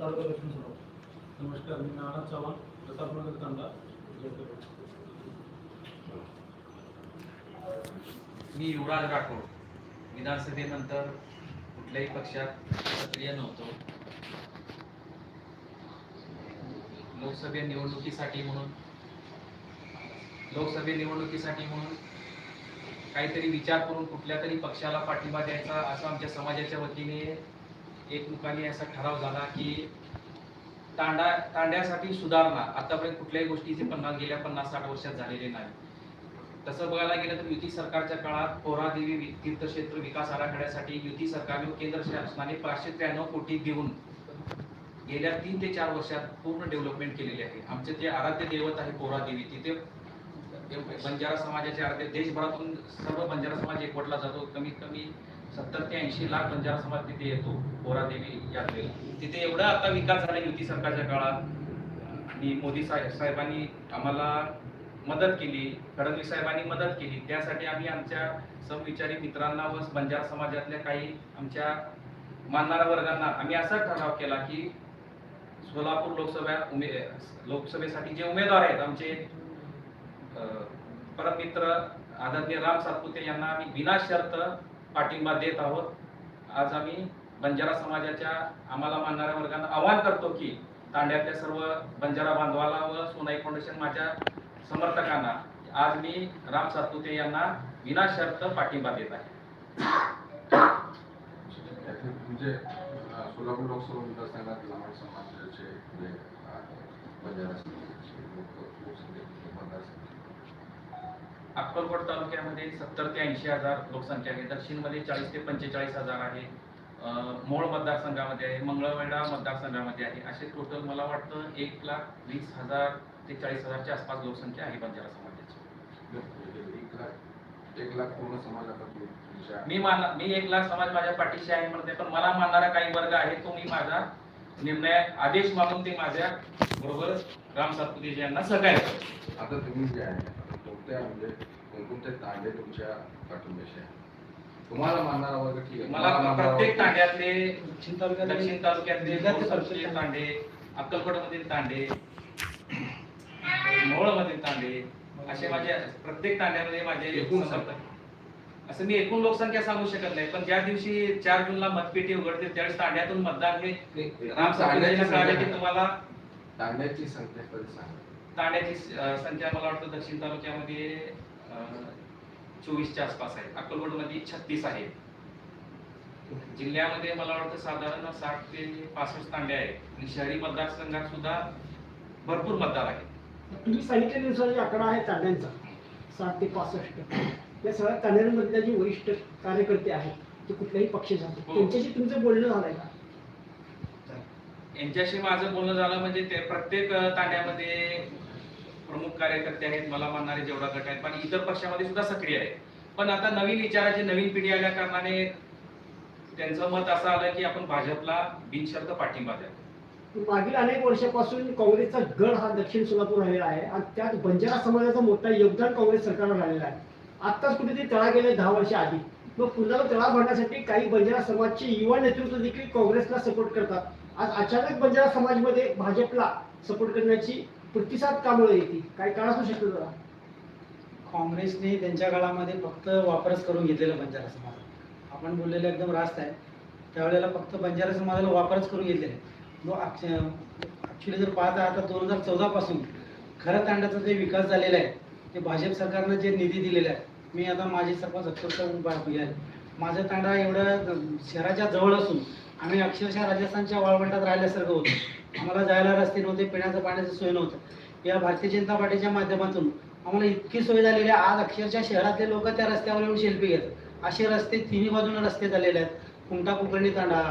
तालुका दक्षिण सोडा नमस्कार मी नारायण चव्हाण प्रतापनगर तांडा मी युवराज राठोड विधानसभेनंतर कुठल्याही पक्षात सक्रिय नव्हतो. लोकसभा निवडणुकीसाठी म्हणून लोकसभे निवडणुकीसाठी म्हणून काहीतरी विचार करून कुठल्या तरी पक्षाला पाठिंबा द्यायचा असं आमच्या समाजाच्या वतीने एकमुखाने असा ठराव झाला की तांडा तांड्यासाठी सुधारणा आतापर्यंत कुठल्याही गोष्टीचे पन्नास गेल्या पन्नास साठ वर्षात झालेले नाही. तसं बघायला गेलं तर युती सरकारच्या काळात पोहरादेवी तीर्थक्षेत्र विकास आराखड्यासाठी युती सरकारने केंद्र शासनाने पाचशे त्र्याण्णव कोटी देऊन गेल्या तीन ते चार वर्षात पूर्ण डेव्हलपमेंट केलेली आहे. आमचे ते आराध्य दैवत आहे पोहरादेवी तिथे बंजारा समाजाचे आराध्य देशभरातून सर्व बंजारा समाज एकवटला जातो. कमीत कमी सत्तर ते ऐंशी लाख म्हणजे बंजारा समाज तिथे येतो पोरादेवी यात्रेला. तिथे एवढा आता विकास झाला युती सरकारच्या काळात. आणि मोदी साहेब साहेबांनी आम्हाला मदत केली फडणवीस साहेबांनी मदत केली. त्यासाठी आम्ही आमच्या समविचारी मित्रांना व म्हणजे बंजारा समाजातल्या काही आमच्या मानणाऱ्या वर्गांना आम्ही असा ठराव केला की सोलापूर लोकसभा उमे लोकसभेसाठी जे उमेदवार आहेत आमचे परममित्र आदरणीय राम सातपुते यांना आम्ही विना शर्त पाठिंबा देत आहोत. आज आम्ही बंजारा समाजाच्या आम्हाला मानणाऱ्या वर्गांना आवाहन करतो की तांड्यातल्या सर्व बंजारा बांधवाला व सोनाई फाउंडेशन माझ्या समर्थकांना आज मी राम सातपुते यांना विना शर्त पाठिंबा देत आहे. म्हणजे सोलापूर लोकसभा मतदारसंघात लहान समाजाचे बंजारा समाजाचे लोक लोकसभेत मतदारसंघ अक्कलकोट तालुक्यामध्ये सत्तर ते ऐंशी हजार लोकसंख्या आहे. दक्षिणमध्ये चाळीस ते पंचेचाळीस हजार आहे. मोळ मतदारसंघामध्ये आहे. मंगळवेढा मतदारसंघामध्ये आहे. असे टोटल मला वाटतं एक लाख वीस हजार ते चाळीस हजारच्या आसपास लोकसंख्या आहे बंजारा समाजाची. एक लाख पूर्ण समाज आता तु- तुमच्या मी मान मी एक लाख समाज माझ्या पाठीशी आहे म्हणते पण मला मानणारा काही वर्ग आहे तो मी माझा निर्णय आदेश मानून ते माझ्या बरोबर राम सातपुते यांना सहकार्य. आता तुम्ही जे आहे कोणत्या म्हणजे कोणकोणते तांडे तुमच्या पाठिंब्याचे आहे तुम्हाला मानणारा वर्ग ठीक आहे? मला प्रत्येक तांड्यातले दक्षिण तालुक्यात दक्षिण तालुक्यातले प्रत्येक- तांडे. अक्कलकोटमधील तांडे मोहोळमधील तांडे असे माझे प्रत्येक तांड्यामध्ये माझे एकूण समर्थक असं मी एकूण लोकसंख्या सांगू शकत नाही पण ज्या दिवशी चार जूनला मतपेटी उघडते त्यावेळेस तांड्यातून मतदान हे राम तांड्याची कळाले संख्या की तुम्हाला तांड्याची संख्या कधी सांगा? अं, संख्या मला वाटतं दक्षिण तालुक्यामध्ये चोवीसच्या आसपास आहे. अक्कलकोटमध्ये छत्तीस आहे. जिल्ह्यामध्ये मला वाटतं साधारण साठ ते पासष्ट तांडे आहेत. आणि शहरी मतदारसंघात सुद्धा भरपूर मतदार आहेत. तुम्ही सांगितल्यानुसार जे आकडा आहे तांड्यांचा. साठ ते पासष्ट. या सगळ्या तांड्यांमधल्या जे वरिष्ठ कार्यकर्ते आहेत ते कुठल्याही पक्षाचे हो. त्यांच्याशी तुमचं बोलणं झालंय का? यांच्याशी माझं बोलणं झालं म्हणजे ते प्रत्येक तांड्यामध्ये प्रमुख कार्यकर्ते आहेत मला मानणारे जेवढा गट आहेत पण इतर पक्षामध्ये सुद्धा सक्रिय आहेत. पण आता नवीन विचाराची नवीन पिढी आल्या कारणाने त्यांचं मत असं आलं की आपण भाजपला बिनशर्त पाठिंबा द्या मागील अनेक वर्षापासून काँग्रेसचा गड हा दक्षिण सोलापूर राहिलेला आहे आणि त्यात बंजारा समाजाचं मोठं योगदान काँग्रेस सरकारला राहिलेलं आहे. आत्ताच कुठेतरी तळा गेले दहा वर्ष आधी. मग पुन्हा तळा भरण्यासाठी काही बंजारा समाजचे युवा नेतृत्व देखील काँग्रेसला सपोर्ट करतात. आज अचानक बंजारा समाजमध्ये भाजपला सपोर्ट करण्याची प्रतिसाद कामुळे येते काही काळ असू शकतो जरा. काँग्रेसने त्यांच्या काळामध्ये फक्त वापरच करून घेतलेला बंजारा समाज. आपण बोललेलं एकदम रास्त आहे. त्यावेळेला फक्त बंजारा समाजाला वापरच करून घेतलेला आहे. ॲक्च्युली जर पाहता आता दोन हजार चौदापासून खरं तांड्याचा जे विकास झालेला आहे ते भाजप सरकारनं जे निधी दिलेला आहे मी आता माझे सरपंच अक्षरशः आहे. माझं तांडा एवढं शहराच्या जवळ असून आम्ही अक्षरशः राजस्थानच्या वाळवंटात राहिल्यासारखं होतो. आम्हाला जायला रस्ते नव्हते पिण्याचं पाण्याचं सोय नव्हतं. या भारतीय जनता पार्टीच्या माध्यमातून आम्हाला इतकी सोय झालेली आहे. आज अक्षरशः शहरातले लोक त्या रस्त्यावर येऊन शिल्पी घेतात असे रस्ते तिन्ही बाजूने रस्ते झालेले आहेत. कुमटा कुलकर्णी तांडा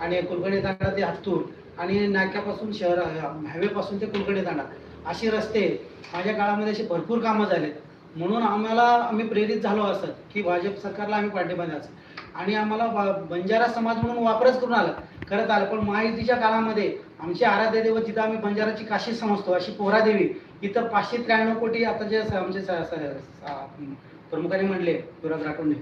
आणि कुलकर्णी तांडा ते हातूर आणि नाक्यापासून शहर हायवेपासून ते कुलकर्णी तांडा. असे रस्ते माझ्या काळामध्ये असे भरपूर कामं झालेत. म्हणून आम्हाला आम्ही प्रेरित झालो असत की भाजप सरकारला आम्ही पाठिंबा द्यायचं. आणि आम्हाला बंजारा समाज म्हणून वापरच करून आला. खरंच आलं पण महायुतीच्या काळामध्ये आमची आराध्य देव जिथं आम्ही बंजाराची काशी समजतो अशी पोहरादेवी इथं पाचशे त्र्याण्णव कोटी आता जे आमचे प्रमुखाने प्रमुखांनी म्हणले युवराज राठोडने.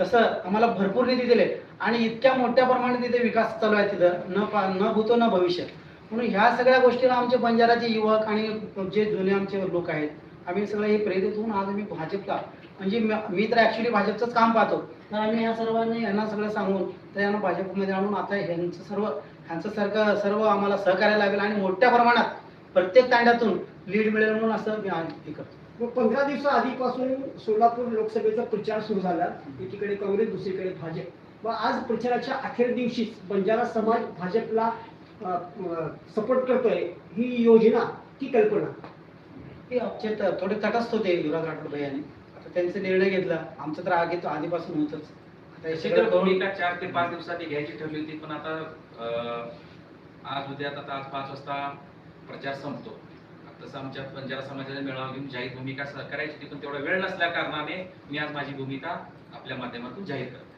तसं आम्हाला भरपूर निधी दिले आणि इतक्या मोठ्या प्रमाणात तिथे विकास चालू आहे तिथं न पा न भूतो न भविष्य. म्हणून ह्या सगळ्या गोष्टीला आमचे बंजाराचे युवक आणि जे जुने आमचे लोक आहेत आम्ही सगळे हे प्रेरित होऊन आज आम्ही भाजपला म्हणजे मी तर ऍक्च्युली भाजपचंच काम पाहतो. तर आम्ही ह्या सर्वांनी यांना सगळं सांगून तर यांना भाजपमध्ये आणून आता ह्यांचं सर्व ह्यांचं सारखं सर्व आम्हाला सहकार्य लागेल आणि मोठ्या प्रमाणात प्रत्येक तांड्यातून लीड मिळेल म्हणून असं मी हे करतो. पंधरा दिवसा आधीपासून सोलापूर लोकसभेचा प्रचार सुरू झाला एकीकडे काँग्रेस दुसरीकडे भाजप. व आज प्रचाराच्या अखेर दिवशीच बंजारा समाज भाजपला सपोर्ट करतोय ही योजना की कल्पना? ते त- थोडे तटस्थ होते युवराज राठोड भाई यांनी आता त्यांचे निर्णय घेतला. आमचं तर आगे तो आधीपासून होतच. आता चार ते पाच दिवसांनी घ्यायची ठरली होती पण आता आज उद्या आता आज पाच वाजता प्रचार संपतो. तसं आमच्या बंजारा समाजाने मेळावा घेऊन जाहीर भूमिका करायची ती पण तेवढा वेळ नसल्या कारणाने मी आज माझी भूमिका आपल्या माध्यमातून जाहीर करतो.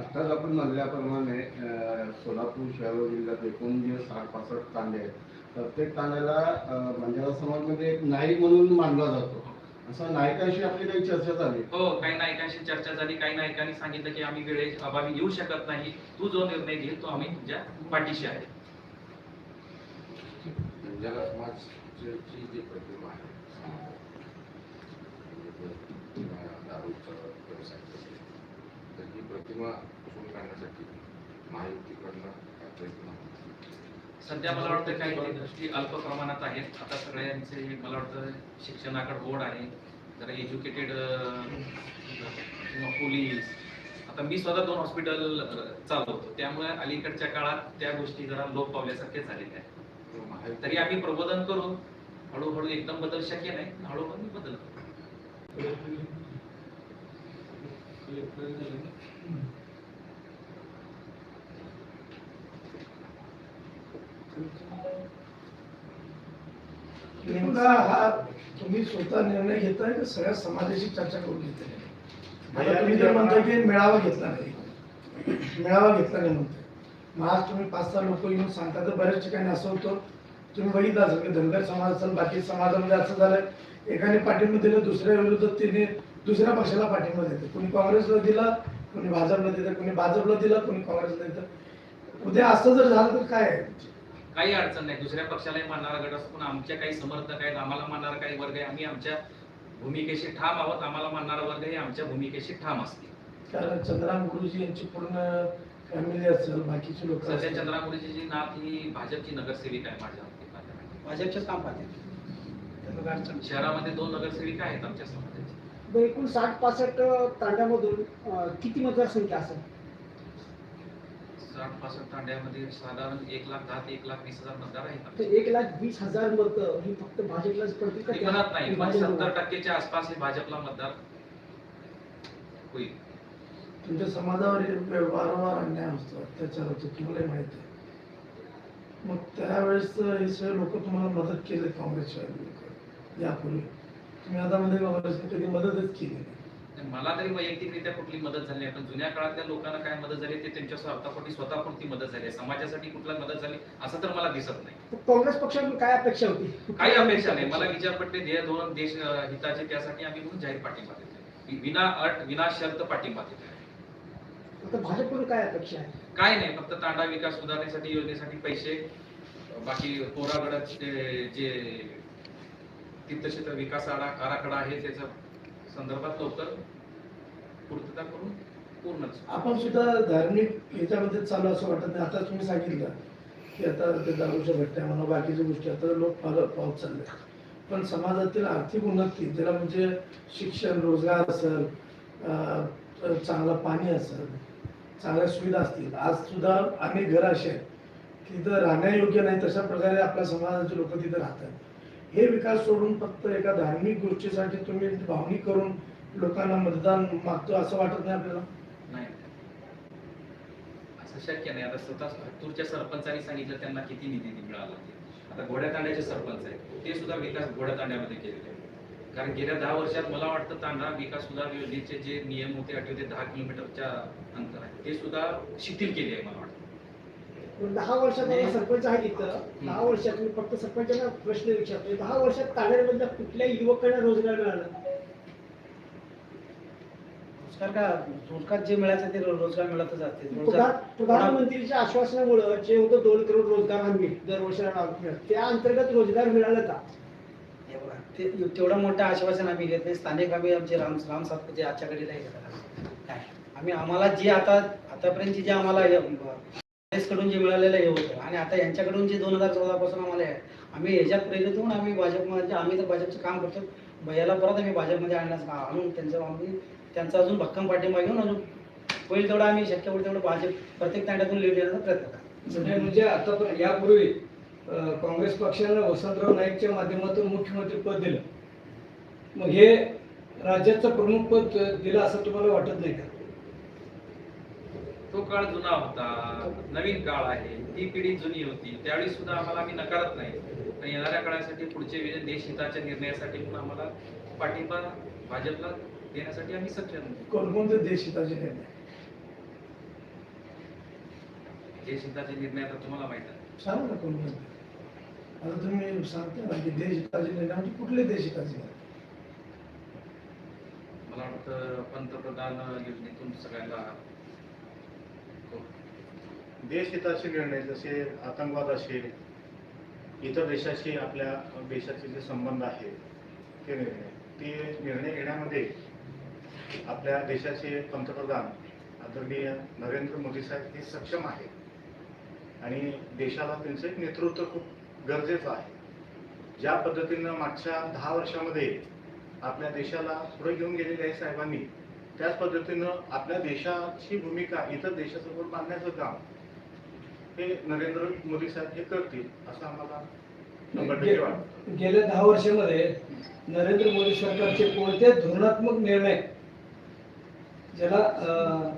आत्ताच आपण म्हणल्याप्रमाणे अं, सोलापूर शहर जिल्ह्यात एकूण जे साठ पासष्ट तांडे आहेत. प्रत्येक तांड्याला बंजारा म्हणजे समाजमध्ये एक नाईक म्हणून मानला जातो. असं नायकाशी आपली काही चर्चा झाली हो काही नायकांशी चर्चा झाली काही नायकांनी सांगितलं की आम्ही वेळे अभावी येऊ शकत नाही तू जो निर्णय घेईल तो आम्ही तुझ्या पाठीशी आहे बंजारा समाजाची जी प्रतिमा आहे दारूचा व्यवसाय. तर ही प्रतिमा काढण्यासाठी महायुतीकडनं काय प्रयत्न? सध्या मला वाटतं काही काही गोष्टी अल्प प्रमाणात आहेत. आता सगळ्यांचे मला वाटतं शिक्षणाकडे ओढ आहे. जरा एज्युकेटेड किंवा पोलीस आता मी स्वतः दोन हॉस्पिटल चालवतो. त्यामुळे अलीकडच्या काळात त्या गोष्टी जरा लोप पावल्यासारखे झालेल्या आहेत. तरी आम्ही प्रबोधन करू. हळूहळू एकदम बदल शक्य नाही. हळूहळू बदल करू. नेमका हा तुम्ही स्वतः निर्णय घेताय का? सगळ्या समाजाशी चर्चा करून घेताय? आता तुम्ही जर म्हणताय की मेळावा घेतला नाही. मेळावा घेतला नाही म्हणतोय. मग आज तुम्ही पाच सहा लोक येऊन सांगता तर बऱ्याच ठिकाणी असं होतं तुम्ही बघितलं असेल की धनगर समाज असेल बाकी समाजामध्ये असं झालं एकाने पाठिंबा दिलं दुसऱ्या विरोधात तिने दुसऱ्या पक्षाला पाठिंबा देते. कोणी काँग्रेसला दिला कोणी भाजपला देतं. कोणी भाजपला दिला कोणी काँग्रेसला देतं. उद्या असं जर झालं तर काय आहे? काही अडचण नाही. दुसऱ्या पक्षालाही मानणारा गट असतो पण आमच्या काही समर्थक आहेत आम्हाला मानणारा काही वर्ग आहे. आम्ही आमच्या भूमिकेशी ठाम आहोत. आम्हाला मानणारा वर्ग हे आमच्या भूमिकेशी ठाम असतील. कारण चंद्राम गुरुजी यांची पूर्ण फॅमिली असेल बाकीचे लोक सध्या चंद्रामुरीची जी नाथ ही भाजपची नगरसेविका आहे माझ्या अडचण नाही. शहरामध्ये दोन नगरसेविका आहेत आमच्या समाजाची. एकूण साठ पासष्ट तांड्यामधून किती मतदारसंख्या असेल? साठ पासष्ट तांड्यामध्ये साधारण एक लाख दहा ते एक लाख वीस हजार मतदार आहेत तर. एक लाख वीस हजार मत ही फक्त भाजपलाच पडतील का मी म्हणत नाही. पण भाजपला? सत्तर टक्केच्या आसपास हे भाजपला मतदार होईल. तुमच्या समाजावर हे वारंवार अन्याय होतो अत्याचार होतो तुम्हाला माहीत आहे. मग त्यावेळेस हे सगळे लोक तुम्हाला मदत केले काँग्रेसच्या लोक. यापूर्वी. तुम्ही आता मध्ये काँग्रेसने कधी मदतच केली नाही. मला तरी वैयक्तिकरित्या कुठली मदत झाली नाही. पण जुन्या काळातल्या लोकांना काय मदत झाली ते त्यांच्या स्वार्थापोटी स्वतःपुरती मदत झाली. समाजासाठी कुठला मदत झाली असं तर मला दिसत नाही. काँग्रेस पक्षाकडून काय अपेक्षा होती? काही अपेक्षा नाही. मला विचारपट्टे ध्येय धोरण देश हिताचे त्यासाठी आम्ही म्हणून जाहीर पाठिंबा देतो विना अट विना शर्त पाठिंबा देतो भाजपकडून काय अपेक्षा आहे? काय नाही. फक्त तांडा विकास सुधारण्यासाठी योजनेसाठी पैसे बाकी कोरागडाचे जे तीर्थक्षेत्र विकास आरा आराखडा आहे त्याच्या संदर्भात लवकर पूर्तता करून पूर्णच. आपण सुद्धा धार्मिक ह्याच्यामध्ये चालू असं वाटत नाही. आता तुम्ही सांगितलं की आता ते दारूच्या भट्ट्या म्हणा बाकीच्या गोष्टी आता लोक पाहत पाहत चालले पण समाजातील आर्थिक उन्नती ज्याला म्हणजे शिक्षण रोजगार असेल चांगलं पाणी असेल चांगल्या सुविधा असतील. आज सुद्धा अनेक घरं असे आहेत की तिथं राहण्यायोग्य नाही तशा प्रकारे आपल्या समाजाचे लोक तिथं राहतात. हे विकास सोडून फक्त एका धार्मिक गोष्टीसाठी तुम्ही भावनिक करून लोकांना मतदान मागतो असं वाटत नाही आपल्याला? नाही. असं शक्य नाही. आता स्वतः हत्तूरच्या सरपंचांनी सांगितलं त्यांना किती निधी मिळाला आता घोड्या तांड्याचे सरपंच आहेत. ते सुद्धा विकास घोड्या तांड्यामध्ये केलेले आहे कारण गेल्या दहा वर्षात मला वाटतं तांडा विकास सुधार योजनेचे जे नियम होते होते दहा किलोमीटरच्या अंतर आहे. ते सुद्धा शिथिल केले आहे मला वाटतं. दहा वर्षात सरपंच आहे तिथं दहा वर्षात मी फक्त सरपंचांना प्रश्न विचारतोय. दहा वर्षात तांड्यामधल्या कुठल्या युवकांना रोजगार मिळाला? रोजगार का रोजगार जे मिळायचं ते रोजगार मिळतच असते रोजगार प्रधानमंत्रीच्या आश्वासनामुळं जे होतं दोन करोड रोजगार हमी केलं. त्या अंतर्गत रोजगार मिळाला का? ते तेवढं मोठं आश्वासन आम्ही घेत नाही. स्थानिक आम्ही आमचे राम राम सातपुते आजच्या घडीला. काय? आम्ही आम्हाला जे आता आतापर्यंत जे आम्हाला कडून जे मिळालेलं हे होतं आणि आता यांच्याकडून जे दोन हजार चौदा पासून आम्हाला आहे आम्ही ह्याच्यात प्रेरित होऊन आम्ही भाजपमध्ये आम्ही तर भाजपचं काम करतो. भैयाला परत आम्ही भाजपमध्ये आणण्यास आणून त्यांचं आम्ही त्यांचा अजून भक्कम पाठिंबा घेऊन अजून होईल तेवढं आम्ही शक्य होईल तेवढं भाजप प्रत्येक तांड्यातून लीड देण्याचा प्रयत्न करतो म्हणजे म्हणजे आता यापूर्वी अं, काँग्रेस पक्षानं वसंतराव नाईकच्या माध्यमातून मुख्यमंत्री पद दिलं. मग हे राज्याचं प्रमुख पद दिलं असं तुम्हाला वाटत नाही का? तो काळ जुना होता नवीन काळ आहे ती पिढी जुनी होती. त्यावेळी सुद्धा आम्हाला आम्ही नकारत नाही. पण येणाऱ्या काळासाठी पुढचे देशहिताच्या निर्णयासाठी पण आम्हाला पाठिंबा भाजपला देण्यासाठी आम्ही सक्षम आहे. कोणकोणते देश हिताचे निर्णय? देशहिताचे निर्णय आता तुम्हाला माहीत आहे. सांगा ना कोणकोणते. आता तुम्ही सांगता ना की देश हिताचे निर्णय म्हणजे कुठले देश हिताचे निर्णय? मला वाटतं पंतप्रधान योजनेतून सगळ्यांना देशहिताचे निर्णय जसे आतंकवाद असेल इतर देशाशी आपल्या देशाचे जे संबंध आहेत ते निर्णय. ते निर्णय घेण्यामध्ये आपल्या देशाचे पंतप्रधान आदरणीय नरेंद्र मोदी साहेब हे सक्षम आहेत. आणि देशाला त्यांचं एक नेतृत्व खूप गरजेचं आहे. ज्या पद्धतीनं मागच्या दहा वर्षामध्ये आपल्या देशाला पुढे घेऊन गेलेले आहे साहेबांनी त्याच पद्धतीनं आपल्या देशाची भूमिका इतर देशासमोर मांडण्याचं काम हे नरेंद्र मोदी साहेब हे करतील असं आम्हाला गेल्या दहा वर्षामध्ये नरेंद्र मोदी सरकारचे कोणते धोरणात्मक निर्णय ज्याला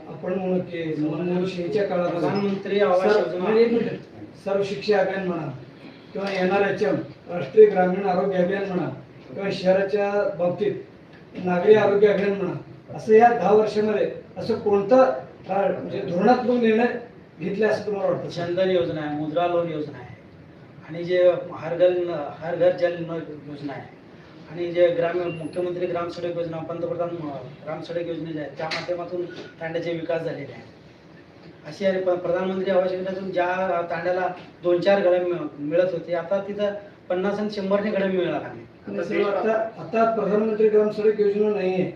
आपण म्हणू की मनमोहन सिंगच्या काळात प्रधानमंत्री सर्व- योजना. एक मिनिट. सर्व शिक्षा अभियान म्हणा किंवा एन आर एच एम राष्ट्रीय ग्रामीण आरोग्य अभियान म्हणा किंवा शहराच्या बाबतीत नागरी आरोग्य अभियान म्हणा असं या दहा वर्षामध्ये असं कोणतं म्हणजे धोरणात्मक निर्णय घेतले असं तुम्हाला वाटतं? चंदन योजना आहे मुद्रा लोन योजना आहे आणि जे हर घर हर घर जल योजना आहे. आणि जे ग्रामीण मुख्यमंत्री ग्राम सडक योजना पंतप्रधान ग्राम सडक योजना जे आहे त्या माध्यमातून तांड्याचे विकास झालेले आहे अशी आहे प- प्रधानमंत्री आवास योजनेतून ज्या तांड्याला दोन चार घडं मिळ- मिळत होते आता तिथं पन्नास आणि शंभरने घडं मिळणार आहे आणि आता आता प्रधानमंत्री ग्राम सडक योजना नाहीये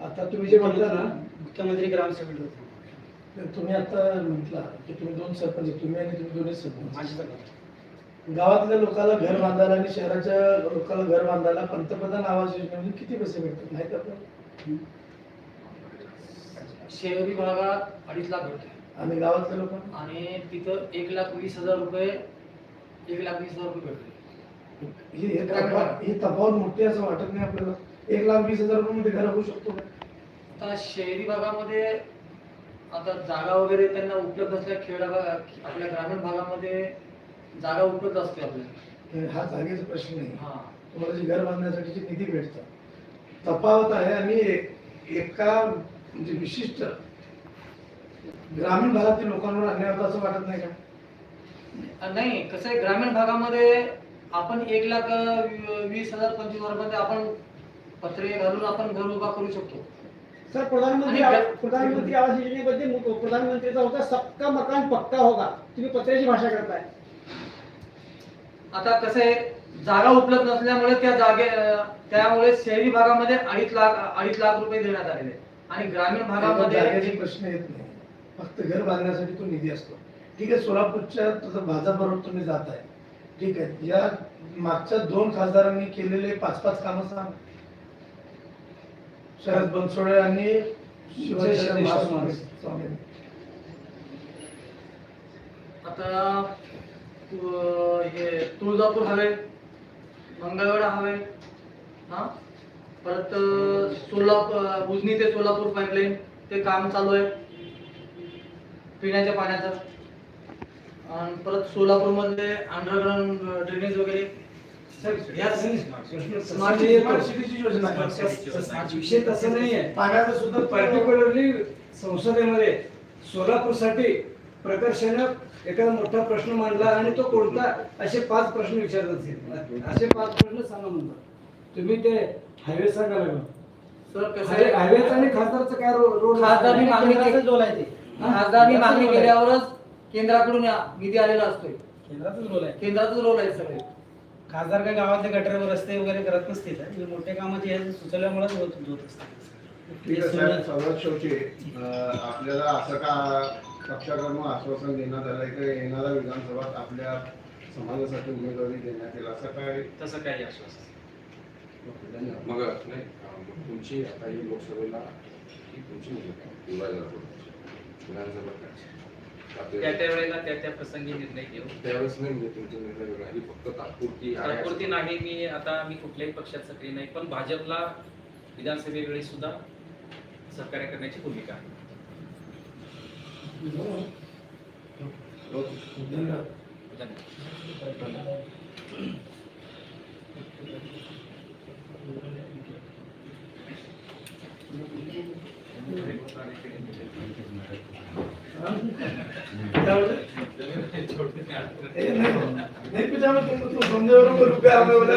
आता तुम्ही जे म्हणता ना मुख्यमंत्री ग्राम सडक योजना तुम्ही आता म्हटला की तुम्ही दोन सरपंच आहे, तुम्ही आणि तुम्ही दोन्ही सरपंच. माझी सगळं गावातल्या लोकांना घर बांधायला आणि शहराच्या लोकांना घर बांधायला पंतप्रधान आवास योजनेमध्ये किती पैसे भेटतात माहिती आपल्याला? शहरी भागात अडीच लाख भेटते आणि गावातल्या लोकांना? आणि तिथं एक लाख वीस हजार रुपये एक लाख वीस हजार रुपये भेटते ही तफावत मोठी असं वाटत नाही आपल्याला. एक लाख वीस हजार रुपये मध्ये घर होऊ शकतो? आता शहरी भागामध्ये आता जागा वगैरे त्यांना उपलब्ध असल्या खेडा भाग आपल्या ग्रामीण भागामध्ये जागा उपलब्ध असते आपल्याला. हे जागेचा प्रश्न नाही. हा. तुम्हाला जे घर बांधण्यासाठी जे निधी भेटतं तफावत आहे आणि एक- म्हणजे विशिष्ट ग्रामीण भागातील लोकांवर अन्याय होता असं वाटत नाही का? नाही कसं आहे ग्रामीण भागामध्ये आपण एक लाख वीस हजार पंचवीस हजारमध्ये आपण पत्रे घालून आपण घर उभा करू शकतो. सर प्रधानमंत्री प्रधानमंत्री आवास मु- प्रधानमंत्रीचा होता सबका मकान पक्का होगा. तुम्ही पत्र्याची भाषा करताय. आता कसं आहे जागा उपलब्ध नसल्यामुळे त्या जागे त्यामुळे शहरी भागामध्ये अडीच लाख अडीच लाख रुपये देण्यात आलेले. आणि ग्रामीण जागेचे भागामध्ये प्रश्न येत नाही. फक्त घर बांधण्यासाठी तो निधी असतो. ठीक आहे सोलापूरच्या तुझं भाजपबरोबर तुम्ही जात आहे ठीक आहे या मागच्या दोन खासदारांनी केलेले पाच पाच कामं सांग. शरद बनसोडे आणि शिवाजी. आता हे तुळजापूर हवे मंगळवेढा हवे हा? परत सोलापूर उजनी ते सोलापूर पाईपलाईन ते काम चालू आहे. पिण्याच्या पाण्याचं. आणि परत सोलापूरमध्ये अंडरग्राऊंड ड्रेनेज वगैरे. तसा आहे. नाही. विषय तसा नाहीये पाण्याचं सुद्धा पर्टिक्युलरली संसदेमध्ये सोलापूरसाठी प्रकर्षानं एखादा मोठा प्रश्न मांडला आणि तो कोणता असे पाच प्रश्न विचारत असेल असे पाच प्रश्न सांगा म्हणतात. तुम्ही ते हायवे सांगा लागला. सर कसं आहे? हायवेचा आणि खासदारचं काय रो- रोल खासदारनी मागणी केली. खासदारनी मागणी केंद्राचा रोल आहे. केल्यावरच केंद्राकडून या- निधी आलेला असतोय. केंद्राचाच रोल आहे. केंद्राचाच रोल आहे सगळे. खासदार काय गावातले गटर रस्ते वगैरे करत नसतील हे मोठे कामं ते हे सुचवल्यामुळेच होत होत ठीक आहे असतात साहेब सर्वात शेवटी अं, आपल्याला असं का पक्षाकडून आश्वासन देण्यात आलंय की? येणाऱ्या विधानसभात आपल्या समाजासाठी उमेदवारी देण्यात येईल असं काय? तसं काही आश्वासन धन्यवाद. मग नाही तुमची आता ही लोकसभेला ही तुमची भूमिका. विधानसभा काय? त्या त्या वेळेला त्या त्या प्रसंगी निर्णय घेऊ. त्यावेळेस नाही म्हणजे तुमचे निर्णय वेगळा ही फक्त तात्पुरती तात्पुरती नाही मी आता मी कुठल्याही पक्षात सक्रिय नाही पण भाजपला विधानसभेवेळी सुद्धा सहकार्य करण्याची भूमिका आहे धन्यवाद धन्यवाद क्या बोले? ए, नहीं नहीं, नहीं, कुछ तुम समझे हो रुपया हमें बोला